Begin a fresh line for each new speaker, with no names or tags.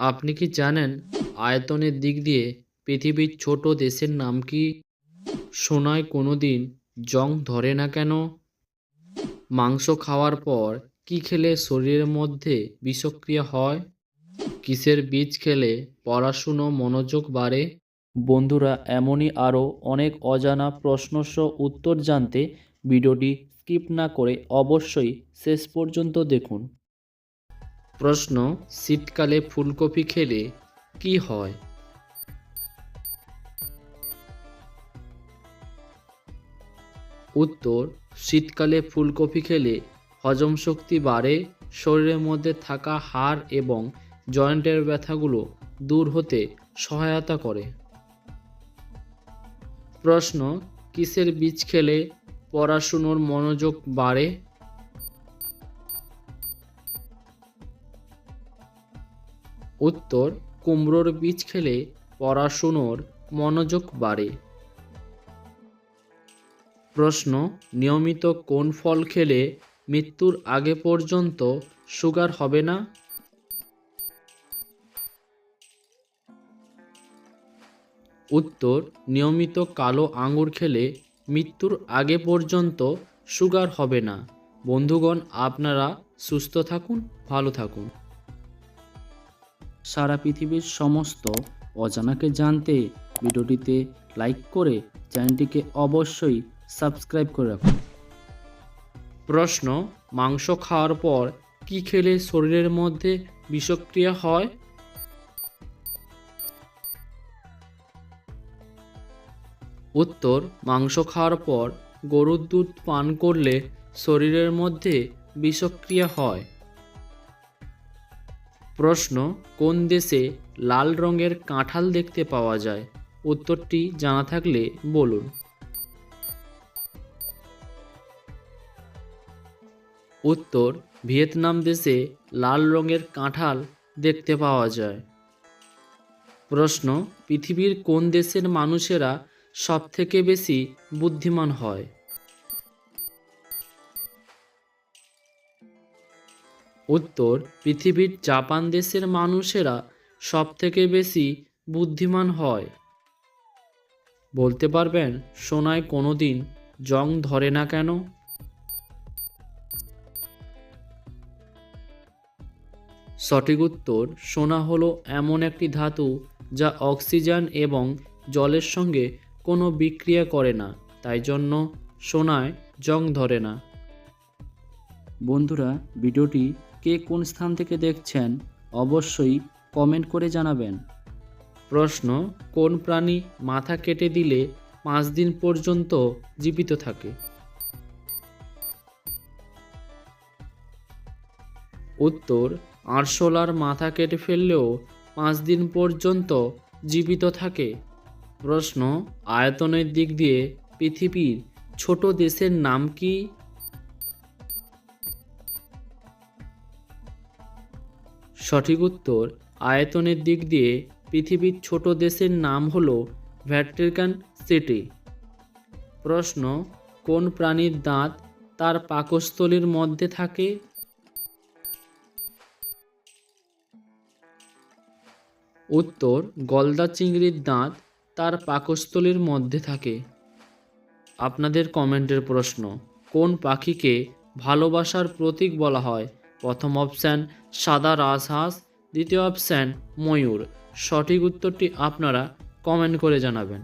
আপনি কি জানেন আয়তনের দিক দিয়ে পৃথিবীর ছোট দেশের নাম কি? সোনায় কোনো দিন জং ধরে না কেন? মাংস খাওয়ার পর কি খেলে শরীরের মধ্যে বিষক্রিয়া হয়? কিসের বীজ খেলে পড়াশুনো মনোযোগ বাড়ে? বন্ধুরা, এমনই আরও অনেক অজানা প্রশ্নসহ উত্তর জানতে ভিডিওটি স্কিপ না করে অবশ্যই শেষ পর্যন্ত দেখুন। প্রশ্ন, শীতকালে ফুলকপি খেলে কি হয়? উত্তর, শীতকালে ফুলকপি খেলে হজম শক্তি বাড়ে, শরীরের মধ্যে থাকা হাড় এবং জয়েন্টের ব্যথাগুলো দূর হতে সহায়তা করে। প্রশ্ন, কিসের বীজ খেলে পড়াশুনোর মনোযোগ বাড়ে? উত্তর, কুমড়োর বীজ খেলে পড়াশুনোর মনোযোগ বাড়ে। প্রশ্ন, নিয়মিত কোন ফল খেলে মৃত্যুর আগে পর্যন্ত সুগার হবে না? উত্তর, নিয়মিত কালো আঙুর খেলে মৃত্যুর আগে পর্যন্ত সুগার হবে না। বন্ধুগণ, আপনারা সুস্থ থাকুন, ভালো থাকুন। সারা পৃথিবীর সমস্ত অজানাকে জানতে ভিডিওটিতে লাইক করে চ্যানেলটিকে অবশ্যই সাবস্ক্রাইব করে রাখুন। প্রশ্ন, মাংস খাওয়ার পর কি খেলে শরীরের মধ্যে বিষক্রিয়া হয়? উত্তর, মাংস খাওয়ার পর গরুর দুধ পান করলে শরীরের মধ্যে বিষক্রিয়া হয়। প্রশ্ন, কোন দেশে লাল রঙের কাঁঠাল দেখতে পাওয়া যায়? উত্তরটি জানা থাকলে বলুন। উত্তর, ভিয়েতনাম দেশে লাল রঙের কাঁঠাল দেখতে পাওয়া যায়। প্রশ্ন, পৃথিবীর কোন দেশের মানুষেরা সবথেকে বেশি বুদ্ধিমান হয়? উত্তর, পৃথিবীর জাপান দেশের মানুষেরা সবথেকে বেশি বুদ্ধিমান হয়। বলতে পারবেন, সোনায় কোনোদিন জং ধরে না কেন? সঠিক উত্তর, সোনা হলো এমন একটি ধাতু যা অক্সিজেন এবং জলের সঙ্গে কোনো বিক্রিয়া করে না, তাই জন্য সোনায় জং ধরে না। বন্ধুরা, ভিডিওটি কে কোন স্থান থেকে দেখছেন, অবশ্যই কমেন্ট করে জানাবেন। প্রশ্ন, কোন প্রাণী মাথা কেটে দিলে পাঁচ দিন পর্যন্ত জীবিত থাকে? উত্তর, আরশোলার মাথা কেটে ফেললেও পাঁচ দিন পর্যন্ত জীবিত থাকে। প্রশ্ন, আয়তনের দিক দিয়ে পৃথিবীর ছোট দেশের নাম কি? সঠিক উত্তর আয়তনের দিক দিয়ে পৃথিবীর ছোট দেশের নাম হল ভ্যাটিকান সিটি। প্রশ্ন, কোন প্রাণীর দাঁত তার পাকস্থলীর মধ্যে থাকে? উত্তর, গলদা চিংড়ির দাঁত তার পাকস্থলীর মধ্যে থাকে। আপনাদের কমেন্টের প্রশ্ন, কোন পাখিকে ভালোবাসার প্রতীক বলা হয়? প্রথম অপশান সাদা রাজহাঁস দ্বিতীয় অপশান ময়ূর। সঠিক উত্তরটি আপনারা কমেন্ট করে জানাবেন।